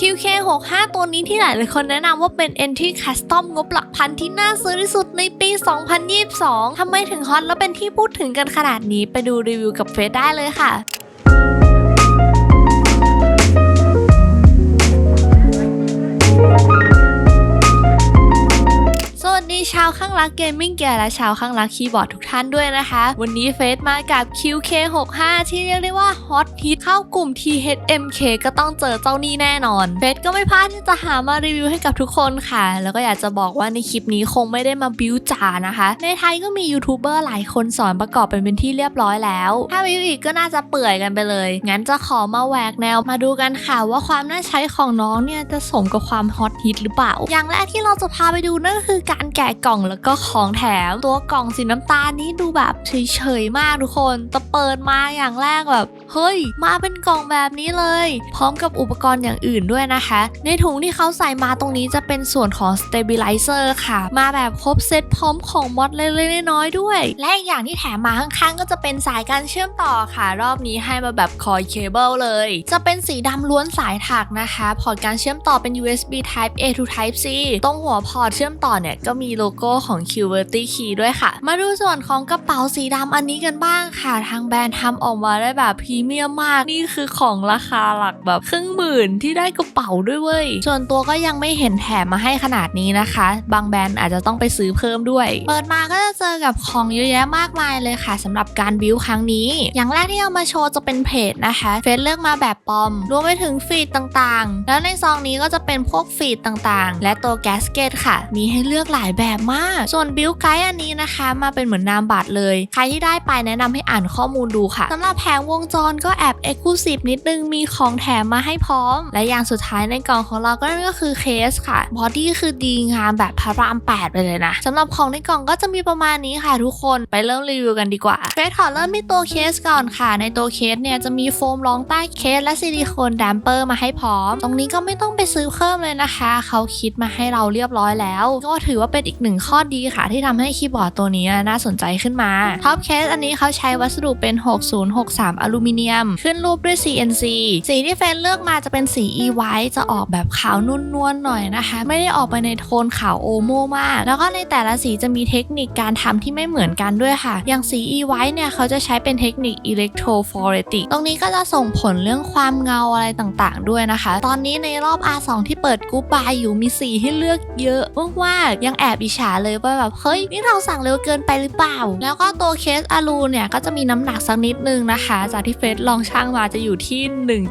QK65 ตัวนี้ที่หลายหลายๆคนแนะนำว่าเป็น Entry Custom งบหลักพันที่น่าซื้อที่สุดในปี 2022 ทำไมถึงฮอตและเป็นที่พูดถึงกันขนาดนี้ไปดูรีวิวกับเฟซได้เลยค่ะ วัสดีชาวข้างรักเกมมิ่งแกและชาวข้างรักคีย์บอร์ดทุกท่านด้วยนะคะ วันนี้เฟซมากับ QK65 ที่เรียกได้ว่าฮอตฮิตเข้ากลุ่ม THMK ก็ต้องเจอเจ้านี่แน่นอนเฟซก็ไม่พลาดที่จะหามารีวิวให้กับทุกคนค่ะ แล้วก็อยากจะบอกว่าในคลิปนี้คงไม่ได้มาบิวจ๋านะคะ ในไทยก็มียูทูบเบอร์หลายคนสอนประกอบเป็นเป็นที่เรียบร้อยแล้ว ถ้าบิวอีกก็น่าจะเปื่อยกันไปเลย งั้นจะขอมาแหวกแนวมาดูกันค่ะ ว่าความน่าใช้ของน้องเนี่ยจะสมกับความฮอตฮิตหรือเปล่า อย่างแรกที่เราจะพาไปดูนั่นก็คือการแกะกล่องแล้วก็ของแถมตัวกล่องสีน้ำตาลนี่ดูแบบเฉยๆมากทุกคนแต่เปิดมาอย่างแรกแบบ เฮ้ย มาเป็นกล่องแบบนี้เลย พร้อมกับอุปกรณ์อย่างอื่นด้วยนะคะ ในถุงที่เขาใส่มาตรงนี้จะเป็นส่วนของ stabilizer ค่ะ มาแบบครบเซตพร้อมของมอดเล็กๆน้อยๆด้วย และอีกอย่างที่แถมมาข้างๆ ก็จะเป็นสายการเชื่อมต่อค่ะ รอบนี้ให้มาแบบคอยเคเบิลเลย จะเป็นสีดำล้วนสายถักนะคะ พอร์ตการเชื่อมต่อเป็น USB Type A to Type C ตรงหัวพอร์ตเชื่อมต่อเนี่ยก็มีโลโก้ของ QWERTY Key ด้วยค่ะ มาดูส่วนของกระเป๋าสีดำอันนี้กันบ้างค่ะ ทางแบรนด์ทำออกมาได้แบบพรีเมียมมาก นี่คือของราคาหลักแบบครึ่งหมื่นที่ได้กระเป๋าด้วยเว้ย ส่วนตัวก็ยังไม่เห็นแถมมาให้ขนาดนี้นะคะ บางแบรนด์อาจจะต้องไปซื้อเพิ่มด้วย เปิดมาก็จะเจอกับของเยอะแยะมากมายเลยค่ะสำหรับการบิวครั้งนี้ อย่างแรกที่เอามาโชว์จะเป็นเพจนะคะเฟซเลือกมาแบบปอม รวมไปถึงฟีดต่างๆ แล้วในซองนี้ก็จะเป็นพวกฟีดต่างๆ และตัวแกสเกตค่ะ มีให้เลือกหลายแบบมาก ส่วนบิวไกด์อันนี้นะคะ มาเป็นเหมือนนามบัตรเลย ใครที่ได้ไปแนะนำให้อ่านข้อมูลดูค่ะสำหรับแผงวงจรก็แอบเอ็กซ์คลูซีฟนิดนึงมีของแถมมาให้พร้อม และอย่างสุดท้ายในกล่องของเราก็นั่นก็คือเคสค่ะบอดี้คือดีงามแบบพระรามแปดไปเลยนะสำหรับของในกล่องก็จะมีประมาณนี้ค่ะทุกคนไปเริ่มรีวิวกันดีกว่าเฟสขอเริ่มที่ตัวเคสก่อนค่ะ ในตัวเคสเนี่ยจะมีโฟมรองใต้เคสและซิลิโคนแดมเปอร์มาให้พร้อม ตรงนี้ก็ไม่ต้องไปซื้อเพิ่มเลยนะคะ เขาคิดมาให้เราเรียบร้อยแล้ว ก็ถือว่าเป็นอีกหนึ่งข้อดีค่ะที่ทำให้คีย์บอร์ดตัวนี้น่าสนใจขึ้นมาท็อปเคสอันนี้เขาใช้วัสดุเป็น 6063 อลูมิเนียม ขึ้นรูปด้วย CNC สีที่เฟนเลือกมาจะเป็นสี e white จะออกแบบขาวนุ่นนวลหน่อยนะคะ ไม่ได้ออกไปในโทนขาวโอโมมาก แล้วก็ในแต่ละสีจะมีเทคนิคการทำที่ไม่เหมือนกันด้วยค่ะ อย่างสี e white เนี่ยเขาจะใช้เป็นเทคนิค electrophoretic ตรงนี้ก็จะส่งผลเรื่องความเงาอะไรต่างๆ ด้วยนะคะ ตอนนี้ในรอบ R2 ที่เปิดกู๊ปบายอยู่มีสีให้เลือกเยอะมากๆยังแอบอิจฉาเลยว่าแบบเฮ้ยนี่เราสั่งเร็วเกินไปหรือเปล่า แล้วก็ตัวเคสอะลูเนี่ยก็จะมีน้ำหนักสักนิดนึงนะคะ จากที่เฟสลองช่างมาจะอยู่ที่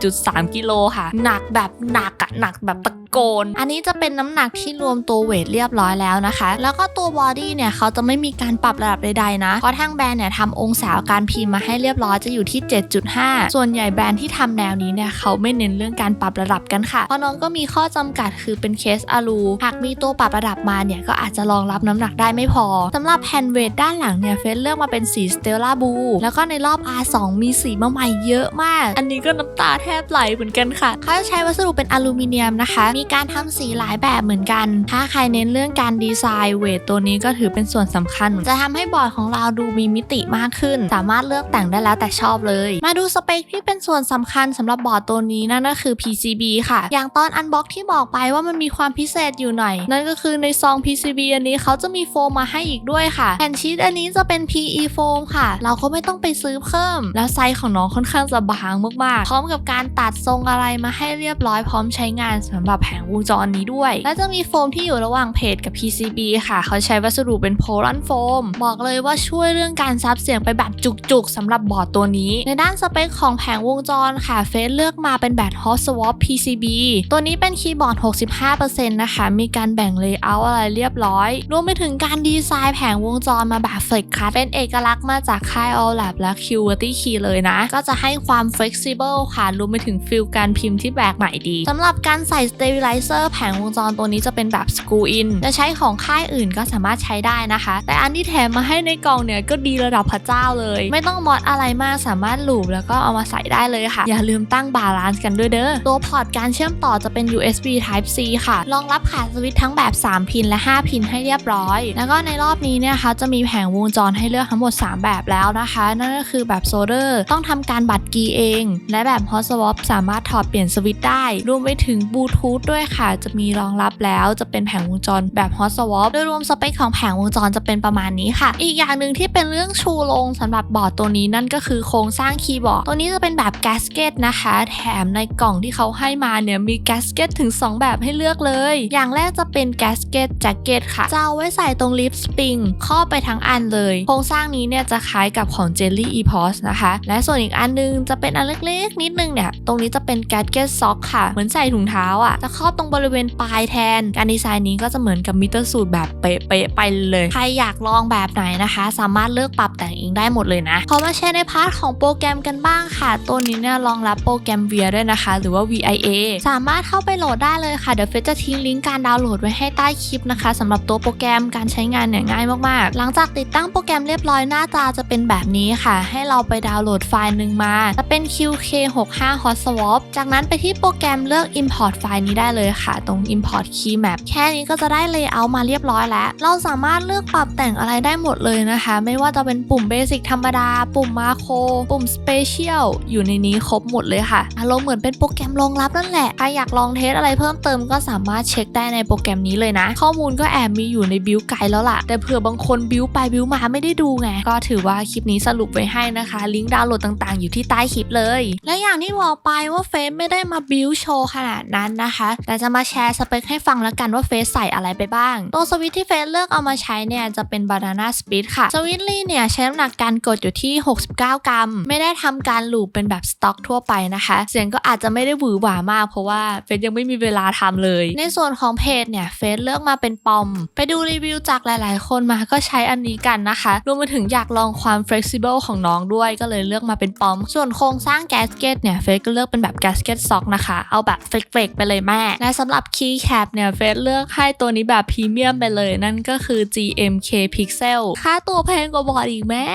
1.3 กิโลค่ะ หนักแบบหนักอะหนักแบบตะโกน อันนี้จะเป็นน้ำหนักที่รวมตัวเวทเรียบร้อยแล้วนะคะ แล้วก็ตัวบอดี้เนี่ยเขาจะไม่มีการปรับระดับใดๆนะ เพราะทางแบรนด์เนี่ยทำองศาการพิมพ์มาให้เรียบร้อยจะอยู่ที่ 7.5 ส่วนใหญ่แบรนด์ที่ทำแนวนี้เนี่ยเขาไม่เน้นเรื่องการปรับระดับกันค่ะ เพราะน้องก็มีข้อจำกัดคือเป็นเคสอะลูหากมีตัวปรับระดับมาเนี่ยก็อาจจะรองรับน้ำหนักได้ไม่พอสำหรับแผ่นเวทด้านหลังเนี่ยเฟสเลือกมาเป็นสีสเตลล่าบูแล้วก็ในรอบ R2 มีสีมาใหม่เยอะมาก อันนี้ก็น้ำตาแทบไหลเหมือนกันค่ะเขาจะใช้วัสดุเป็นอลูมิเนียมนะคะ มีการทำสีหลายแบบเหมือนกัน ถ้าใครเน้นเรื่องการดีไซน์เวทตัวนี้ก็ถือเป็นส่วนสำคัญ จะทำให้บอร์ดของเราดูมีมิติมากขึ้น สามารถเลือกแต่งได้แล้วแต่ชอบเลย มาดูสเปคที่เป็นส่วนสำคัญสำหรับบอร์ดตัวนี้นั่นก็คือ PCB ค่ะ อย่างตอนอันบ็อกที่บอกไปว่ามันมีความพิเศษอยู่หน่อย นั่นก็คือในซอง PC PCB อันนี้เขาจะมีโฟมมาให้อีกด้วยค่ะแผ่นชีตอันนี้จะเป็น PE โฟมค่ะ เราก็ไม่ต้องไปซื้อเพิ่ม แล้วไซส์ของน้องค่อนข้างจะบางมากๆ พร้อมกับการตัดทรงอะไรมาให้เรียบร้อยพร้อมใช้งานสำหรับแผงวงจรนี้ด้วย และจะมีโฟมที่อยู่ระหว่างเพจกับ PCB ค่ะ เขาใช้วัสดุเป็นโพลันโฟม บอกเลยว่าช่วยเรื่องการซับเสียงไปแบบจุกๆสำหรับบอร์ดตัวนี้ ในด้านสเปคของแผงวงจรค่ะ เฟซเลือกมาเป็นแบบ Hot Swap PCB ตัวนี้เป็นคีย์บอร์ด 65%นะคะ มีการแบ่งเลเยอร์อะไรเรียบร้อย รวมไปถึงการดีไซน์แผงวงจรมาแบบ Flex Cut เป็นเอกลักษณ์มาจากค่าย All Lab และ QWERTY Key เลยนะ ก็จะให้ความ flexible ค่ะ รวมไปถึงฟิลการพิมพ์ที่แปลกใหม่ดีสำหรับการใส่ stabilizer แผงวงจรตัวนี้จะเป็นแบบ screw in จะใช้ของค่ายอื่นก็สามารถใช้ได้นะคะ แต่อันที่แถมมาให้ในกล่องเนี่ยก็ดีระดับพระเจ้าเลย ไม่ต้องมอดอะไรมากสามารถหลูบแล้วก็เอามาใส่ได้เลยค่ะ อย่าลืมตั้งบาลานซ์กันด้วยเด้อตัวพอร์ตการเชื่อมต่อจะเป็น USB Type C ค่ะรองรับขาสวิตช์ทั้งแบบ 3 พินและ 5พินให้เรียบร้อย แล้วก็ในรอบนี้เนี่ยเขาจะมีแผงวงจรให้เลือกทั้งหมด 3 แบบแล้วนะคะ นั่นก็คือแบบโซเดอร์ต้องทำการบัตรกีเอง และแบบ Hot Swap สามารถถอดเปลี่ยนสวิตช์ได้ รวมไปถึงบลูทูธด้วยค่ะ จะมีรองรับแล้วจะเป็นแผงวงจรแบบ Hot Swap โดยรวมสเปคของแผงวงจรจะเป็นประมาณนี้ค่ะ อีกอย่างหนึ่งที่เป็นเรื่องชูโรงสำหรับบอร์ดตัวนี้นั่นก็คือโครงสร้างคีย์บอร์ดตัวนี้จะเป็นแบบแกสเกตนะคะ แถมในกล่องที่เขาให้มาเนี่ยมีแกสเกตถึง 2 แบบให้เลือกเลย อย่างแรกจะเป็นแกสเกตแจ็คเกตค่ะ จะเอาไว้ใส่ตรงลิปสปริงครอบไปทั้งอันเลย โครงสร้างนี้เนี่ยจะคล้ายกับของ Jelly EPOS นะคะ และส่วนอีกอันนึงจะเป็นอันเล็กๆ นิดนึงเนี่ย ตรงนี้จะเป็นแกสเกตซ็อกค่ะ เหมือนใส่ถุงเท้าอะ จะครอบตรงบริเวณปลายแทน การดีไซน์นี้ก็จะเหมือนกับมิเตอร์สูตรแบบเป๊ะๆไปเลย ใครอยากลองแบบไหนนะคะ สามารถเลือกปรับแต่งเองได้หมดเลยนะพอมาแชร์ในพาร์ทของโปรแกรมกันบ้างค่ะ ตัวนี้เนี่ยรองรับโปรแกรม VIA ด้วยนะคะ หรือว่า VIA สามารถเข้าไปโหลดได้เลยค่ะ เดี๋ยวเฟซจะทิ้งลิงก์การดาวน์โหลดไว้ให้ใต้คลิปนะคะสำหรับตัวโปรแกรมการใช้งานเนี่ยง่ายมากๆ หลังจากติดตั้งโปรแกรมเรียบร้อยหน้าตาจะเป็นแบบนี้ค่ะ ให้เราไปดาวน์โหลดไฟล์หนึ่งมา จะเป็น QK65 Hot Swap จากนั้นไปที่โปรแกรมเลือก Import ไฟล์นี้ได้เลยค่ะ ตรง Import Key Map แค่นี้ก็จะได้ Layout มาเรียบร้อยแล้ว เราสามารถเลือกปรับแต่งอะไรได้หมดเลยนะคะ ไม่ว่าจะเป็นปุ่ม Basic ธรรมดา ปุ่ม Macro ปุ่ม Special อยู่ในนี้ครบหมดเลยค่ะอารมณ์เหมือนเป็นโปรแกรมรองรับนั่นแหละใครอยากลองเทสอะไรเพิ่มเติมก็สามารถเช็คได้ในโปรแกรมนี้เลยนะ ข้อมูลก็แอบมีอยู่ในบิวไกด์แล้วล่ะ แต่เผื่อบางคนบิวไปบิวมาไม่ได้ดูไง ก็ถือว่าคลิปนี้สรุปไว้ให้นะคะ ลิงก์ดาวน์โหลดต่างๆ อยู่ที่ใต้คลิปเลย และอย่างที่บอกไปว่าเฟซไม่ได้มาบิวโชว์ขนาดนั้นนะคะ แต่จะมาแชร์สเปคให้ฟังแล้วกันว่าเฟซใส่อะไรไปบ้าง ตัวสวิตที่เฟซเลือกเอามาใช้เนี่ยจะเป็น Banana Speed ค่ะ สวิตลีเนี่ยใช้น้ำหนักการกดอยู่ที่ 69 กรัม ไม่ได้ทำการลูปเป็นแบบสต็อกทั่วไปนะคะ เสียงก็อาจจะไม่ได้หวือหวามาก เพราะว่าเฟซยังไม่มีเวลาทำเลย ในส่วนของเพจเนี่ยเฟซเลือกมาเป็นปอมไปดูรีวิวจากหลาย ๆ คนมาก็ใช้อันนี้กันนะคะรวมไปถึงอยากลองความ flexible ของน้องด้วยก็เลยเลือกมาเป็นปอม ส่วนโครงสร้างแกสเกตเนี่ยเฟซก็เลือกเป็นแบบแกสเกตซ็อกนะคะเอาแบบเฟกๆไปเลยแม่ และสำหรับ key cap เนี่ยเฟซเลือกให้ตัวนี้แบบพรีเมียมไปเลยนั่นก็คือ GMK Pixel ค่าตัวแพงกว่าบอร์ดอีกแม่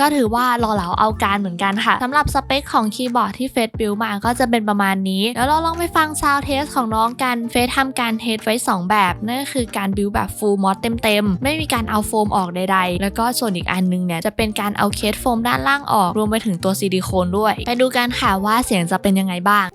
ก็ถือว่าหล่อเหลาเอาการเหมือนกันค่ะสำหรับสเปคของคีย์บอร์ดที่เฟซบิวมาก็จะเป็นประมาณนี้ แล้วเราลองไปฟังซาวเทสของน้องกันเฟซทำการเทสไว้ 2 แบบนั่นก็คือการบิวแบบฟูลมอสเต็มๆ ไม่มีการเอาโฟมออกใดๆ แล้วก็ส่วนอีกอันนึงเนี่ยจะเป็นการเอาเคสโฟมด้านล่างออก รวมไปถึงตัวซิลิโคนด้วย ไปดูกันค่ะว่าเสียงจะเป็นยังไงบ้าง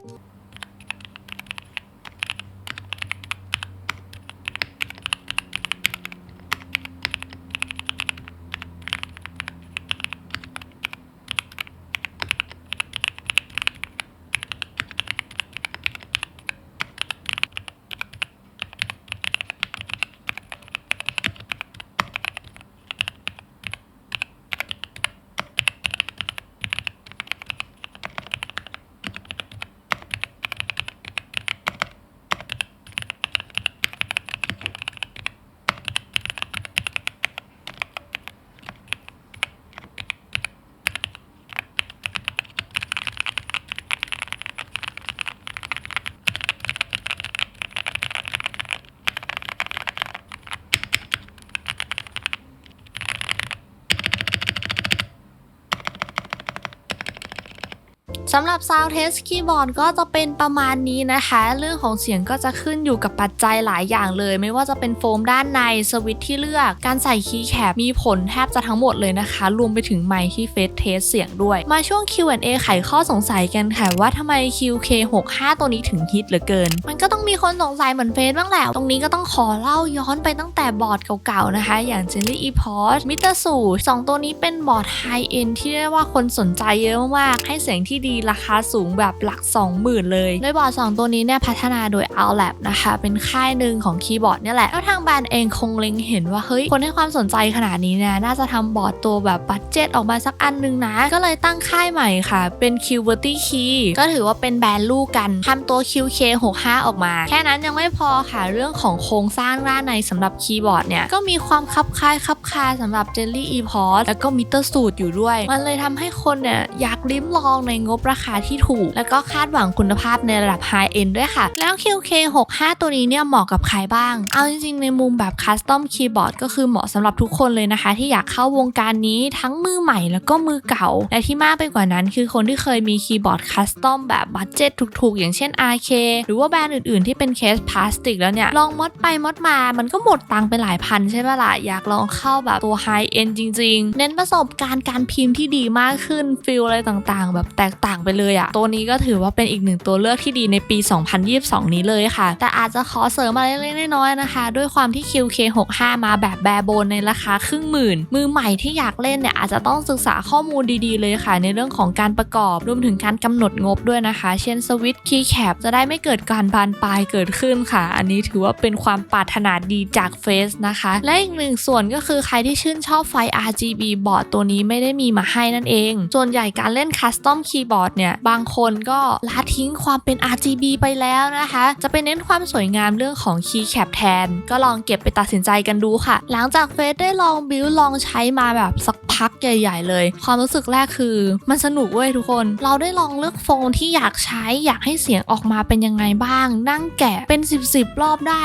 สำหรับ Sound Test Keyboard ก็จะเป็นประมาณนี้นะคะ เรื่องของเสียงก็จะขึ้นอยู่กับปัจจัยหลายอย่างเลย ไม่ว่าจะเป็นโฟมด้านในสวิตช์ที่เลือก การใส่คีย์แคปมีผลแทบจะทั้งหมดเลยนะคะ รวมไปถึงไมค์ที่เฟซเทสเสียงด้วย มาช่วง Q&A ไขข้อสงสัยกันค่ะว่าทำไม QK65 ตัวนี้ถึงฮิตเหลือเกิน มันก็ต้องมีคนสงสัยเหมือนเฟซบ้างแหละ ตรงนี้ก็ต้องขอเล่าย้อนไปตั้งแต่บอร์ดเก่าๆนะคะ อย่าง Jelly EPOS m i t e r s u สองตัวนี้เป็นบอร์ดไฮเอ็นที่เรียกว่าคนสนใจเยอะมากให้เสียงที่ดีราคาสูงแบบหลัก 20,000 เลย โดยบอร์ด 2 ตัวนี้เนี่ยพัฒนาโดย Outlab นะคะ เป็นค่ายหนึ่งของคีย์บอร์ดเนี่ยแหละ แล้วทางแบรนด์เองคงเล็งเห็นว่า เฮ้ย คนให้ความสนใจขนาดนี้เนี่ยน่าจะทำบอร์ดตัวแบบบัตเจ็ตออกมาสักอันหนึงนะ ก็เลยตั้งค่ายใหม่ค่ะ เป็น QWERTY Key ก็ถือว่าเป็นแบรนด์ลูกกันทำตัว QK65 ออกมา แค่นั้นยังไม่พอค่ะเรื่องของโครงสร้างด้านในสำหรับคีย์บอร์ดเนี่ยก็มีความคับคายคับคาสำหรับ Jelly EPOS แล้วก็ Meter Suit อยู่ด้วย มันเลยทำให้คนเนี่ยอยากลิ้มลองในงบราคาที่ถูก แล้วก็คาดหวังคุณภาพในระดับ High End ด้วยค่ะ แล้ว QK65 ตัวนี้เนี่ยเหมาะกับใครบ้าง เอาจริงๆ ในมุมแบบ Custom Keyboard ก็คือเหมาะสำหรับทุกคนเลยนะคะ ที่อยากเข้าวงการนี้ทั้งมือใหม่แล้วก็มือเก่า และที่มากไปกว่านั้น คือคนที่เคยมีคีย์บอร์ดคัสตอมแบบบัตเจ็ตถูกๆ อย่างเช่น RK หรือว่าแบรนด์อื่นๆ ที่เป็นเคสพลาสติกแล้วเนี่ยลองมดไปมดมา มันก็หมดตังค์ไปหลายพันใช่ไหมล่ะอยากลองเข้าแบบตัวไฮเอ็นจริง ๆ เน้นประสบการณ์การพิมพ์ที่ดีมากขึ้นฟิลอะไรต่างๆ แบบแตกต่างไปเลยอะตัวนี้ก็ถือว่าเป็นอีกหนึ่งตัวเลือกที่ดีในปี 2022 นี้เลยค่ะ แต่อาจจะขอเสริมอะไรเล็กๆน้อยๆนะคะ ด้วยความที่ QK65 มาแบบแบร์โบนในราคาครึ่งหมื่น มือใหม่ที่อยากเล่นเนี่ยอาจจะต้องศึกษาข้อมูลดีๆเลยค่ะ ในเรื่องของการประกอบรวมถึงการกำหนดงบด้วยนะคะ เช่นสวิตช์คีย์แคปจะได้ไม่เกิดการบานปลายเกิดขึ้นค่ะ อันนี้ถือว่าเป็นความปรารถนาดีจากเฟสนะคะ และอีกหนึ่งส่วนก็คือใครที่ชื่นชอบไฟ RGB บอร์ดตัวนี้ไม่ได้มีมาให้นั่นเอง ส่วนใหญ่การเล่นคัสตอมคีย์บอร์ดเนี่ยบางคนก็ละทิ้งความเป็น RGB ไปแล้วนะคะ จะไปเน้นความสวยงามเรื่องของคีย์แคปแทน ก็ลองเก็บไปตัดสินใจกันดูค่ะ หลังจากเฟสได้ลองบิวลองใช้มาแบบสักพักใหญ่ ๆ เลย ความรู้สึกแรกคือ มันสนุกเว้ยทุกคน เราได้ลองเลือกโฟนที่อยากใช้อยากให้เสียงออกมาเป็นยังไงบ้าง นั่งแกะเป็น 10 10รอบได้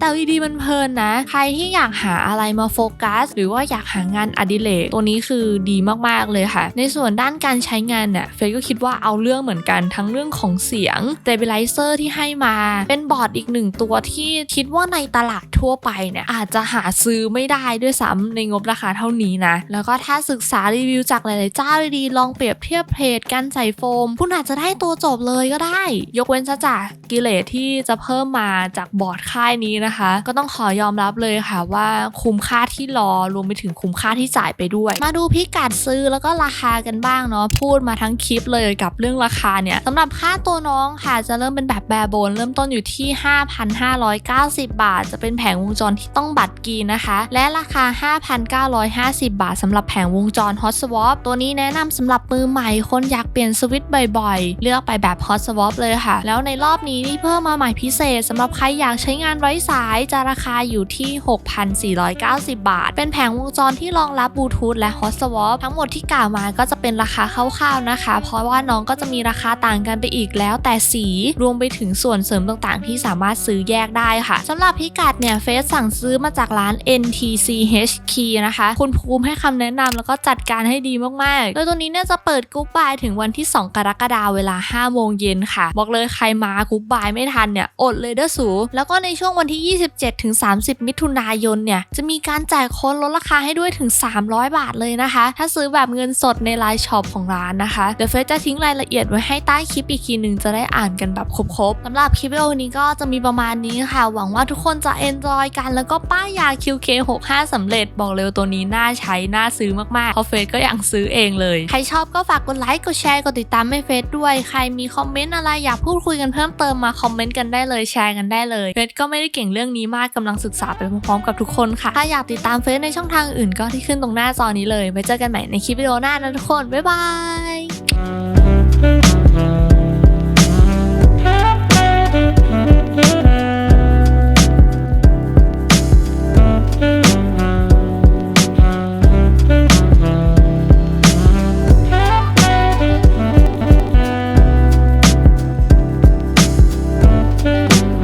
แต่วีดีมันเพลินนะ ใครที่อยากหาอะไรมาโฟกัส หรือว่าอยากหางานอดิเรกตัวนี้คือดีมากๆเลยค่ะ ในส่วนด้านการใช้งานเนี่ยเฟยก็คิดว่าเอาเรื่องเหมือนกันทั้งเรื่องของเสียง stabilizer ที่ให้มา เป็นบอร์ดอีกหนึ่งตัวที่คิดว่าในตลาดทั่วไปเนี่ยอาจจะหาซื้อไม่ได้ด้วยซ้ำในงบราคาเท่านี้นะ แล้วก็ถ้าศึกษารีวิวจากหลาย ๆ เจ้าดีๆลองเปรียบเทียบเพจการใส่โฟมคุณอาจจะได้ตัวจบเลยก็ได้ ยกเว้นซะจากกิเลสที่จะเพิ่มมาจากบอร์ดค่ายนี้นะคะ ก็ต้องขอยอมรับเลยค่ะว่าคุ้มค่าที่รอรวมไปถึงคุ้มค่าที่จ่ายไปด้วย มาดูพิกัดซื้อแล้วก็ราคากันบ้างเนาะพูดมาทั้งคลิปเลยกับเรื่องราคาเนี่ยสำหรับค่าตัวน้องค่ะจะเริ่มเป็นแบบแบร์โบนเริ่มต้นอยู่ที่ 5,590 บาท จะเป็นแผงวงจรที่ต้องบัตรกีนะคะ และราคา 5,950 บาทสำหรับแผงวงจร Hot Swap ตัวนี้แนะนำสำหรับมือใหม่คนอยากเปลี่ยนสวิตช์บ่อยๆ เลือกไปแบบ Hot Swap เลยค่ะ แล้วในรอบนี้นี่เพิ่มมาใหม่พิเศษสำหรับใครอยากใช้งานไร้สาายจะราคาอยู่ที่ 6,490 บาท เป็นแผงวงจรที่รองรับบลูทูธและ Hot Swap ทั้งหมดที่กล่าวมาก็จะเป็นราคาคร่าวๆนะคะ เพราะว่าน้องก็จะมีราคาต่างกันไปอีกแล้วแต่สีรวมไปถึงส่วนเสริมต่างๆ ที่สามารถซื้อแยกได้ค่ะสำหรับพิกัดเนี่ยเฟซสั่งซื้อมาจากร้าน NTC HK นะคะ คุณภูมิให้คำแนะนำแล้วก็จัดการให้ดีมากๆ โดยตัวนี้เนี่ยจะเปิดกรุ๊ปบายถึงวันที่ 2 กรกฎาคมเวลา 5 โมงเย็นค่ะ บอกเลยใครมากรุ๊ปบายไม่ทันเนี่ยอดเลยเด้อสู แล้วก็ในช่วงวันที่27ถึง30 มิถุนายนเนี่ยจะมีการแจกโค้ดลดราคาให้ด้วยถึง 300 บาทเลยนะคะ ถ้าซื้อแบบเงินสดในไลน์ช็อปของร้านนะคะเดี๋ยวเฟซจะทิ้งรายละเอียดไว้ให้ใต้คลิปอีกทีหนึ่งจะได้อ่านกันแบบครบๆสำหรับคลิปวิดีโอนี้ก็จะมีประมาณนี้ค่ะ หวังว่าทุกคนจะ enjoy กันแล้วก็ป้ายยา QK65 สำเร็จบอกเลยว่าตัวนี้น่าใช้ น่าซื้อมากๆเพราะเฟซก็ยังซื้อเองเลย ใครชอบก็ฝากกดไลค์กดแชร์กดติดตามให้เฟซด้วย ใครมีคอมเมนต์อะไรอยากพูดคุยกันเพิ่มเติมมาคอมเมนต์กันได้เลยแชร์กันได้เลยเฟซก็ไม่ได้เก่งเรื่องนี้มากกำลังศึกษาไปพร้อมๆกับทุกคนค่ะ ถ้าอยากติดตามเฟซในช่องทางอื่นก็ที่ขึ้นตรงหน้าจอนี้เลยไว้เจอกันใหม่ในคลิปวิดีโอหน้านะทุกคนบ๊ายบาย